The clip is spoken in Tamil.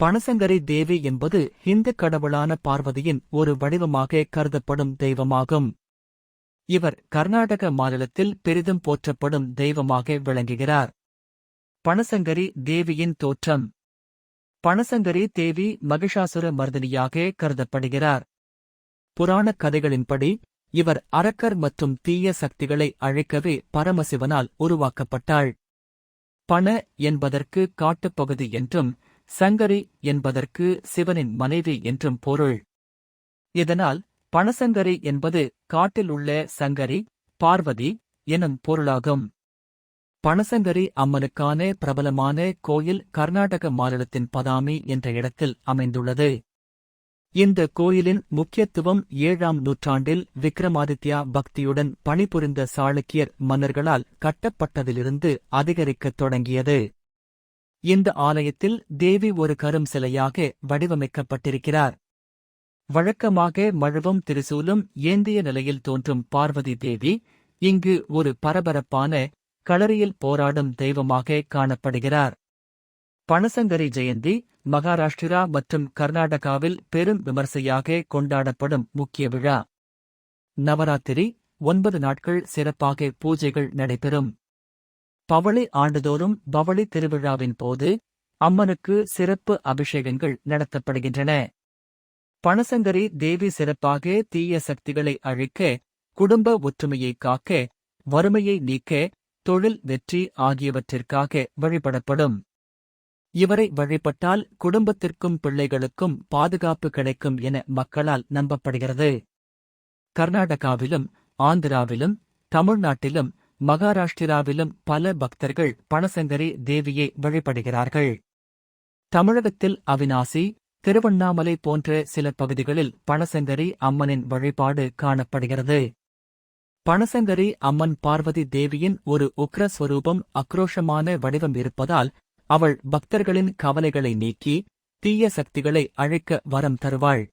பணசங்கரி தேவி என்பது இந்து கடவுளான பார்வதியின் ஒரு வடிவமாக கருதப்படும் தெய்வமாகும். இவர் கர்நாடக மாநிலத்தில் பெரிதும் போற்றப்படும் தெய்வமாக விளங்குகிறார். பணசங்கரி தேவியின் தோற்றம். பணசங்கரி தேவி மகிஷாசுர மர்தினியாக கருதப்படுகிறார். புராணக் கதைகளின்படி இவர் அரக்கர் மற்றும் தீய சக்திகளை அழைக்கவே பரமசிவனால் உருவாக்கப்பட்டாள். பண என்பதற்கு காட்டுப்பகுதி என்றும் சங்கரி என்பதற்கு சிவனின் மனைவி என்றும் பொருள். இதனால் பணசங்கரி என்பது காட்டில் உள்ள சங்கரி பார்வதி எனும் பொருளாகும். பணசங்கரி அம்மனுக்கான பிரபலமான கோயில் கர்நாடக மாநிலத்தின் பதாமி என்ற இடத்தில் அமைந்துள்ளது. இந்த கோயிலின் முக்கியத்துவம் ஏழாம் நூற்றாண்டில் விக்ரமாதித்யா பக்தியுடன் பணிபுரிந்த சாளுக்கியர் மன்னர்களால் கட்டப்பட்டதிலிருந்து அதிகரிக்கத் தொடங்கியது. இந்த ஆலயத்தில் தேவி ஒரு கரும் சிலையாக வடிவமைக்கப்பட்டிருக்கிறார். வழக்கமாக மழவும் திரிசூலும் ஏந்திய நிலையில் தோன்றும் பார்வதி தேவி இங்கு ஒரு பரபரப்பான களரியில் போராடும் தெய்வமாக காணப்படுகிறார். பணசங்கரி ஜெயந்தி மகாராஷ்டிரா மற்றும் கர்நாடகாவில் பெரும் விமர்சையாக கொண்டாடப்படும் முக்கிய விழா. நவராத்திரி ஒன்பது நாட்கள் சிறப்பாக பூஜைகள் நடைபெறும். பவளி ஆண்டுதோறும் பவளி திருவிழாவின் போது அம்மனுக்கு சிறப்பு அபிஷேகங்கள் நடத்தப்படுகின்றன. பணசங்கரி தேவி சிறப்பாக தீய சக்திகளை அழிக்க குடும்ப ஒற்றுமையை காக்க வறுமையை நீக்க தொழில் வெற்றி ஆகியவற்றிற்காக வழிபடப்படும். இவரை வழிபட்டால் குடும்பத்திற்கும் பிள்ளைகளுக்கும் பாதுகாப்பு கிடைக்கும் என மக்களால் நம்பப்படுகிறது. கர்நாடகாவிலும் ஆந்திராவிலும் தமிழ்நாட்டிலும் மகாராஷ்டிராவிலும் பல பக்தர்கள் பணசங்கரி தேவியை வழிபடுகிறார்கள். தமிழகத்தில் அவினாசி திருவண்ணாமலை போன்ற சில பகுதிகளில் பணசங்கரி அம்மனின் வழிபாடு காணப்படுகிறது. பணசங்கரி அம்மன் பார்வதி தேவியின் ஒரு உக்ரஸ்வரூபம் அக்ரோஷமான வடிவம் இருப்பதால் அவள் பக்தர்களின் கவலைகளை நீக்கி தீய சக்திகளை அழைக்க வரம் தருவாள்.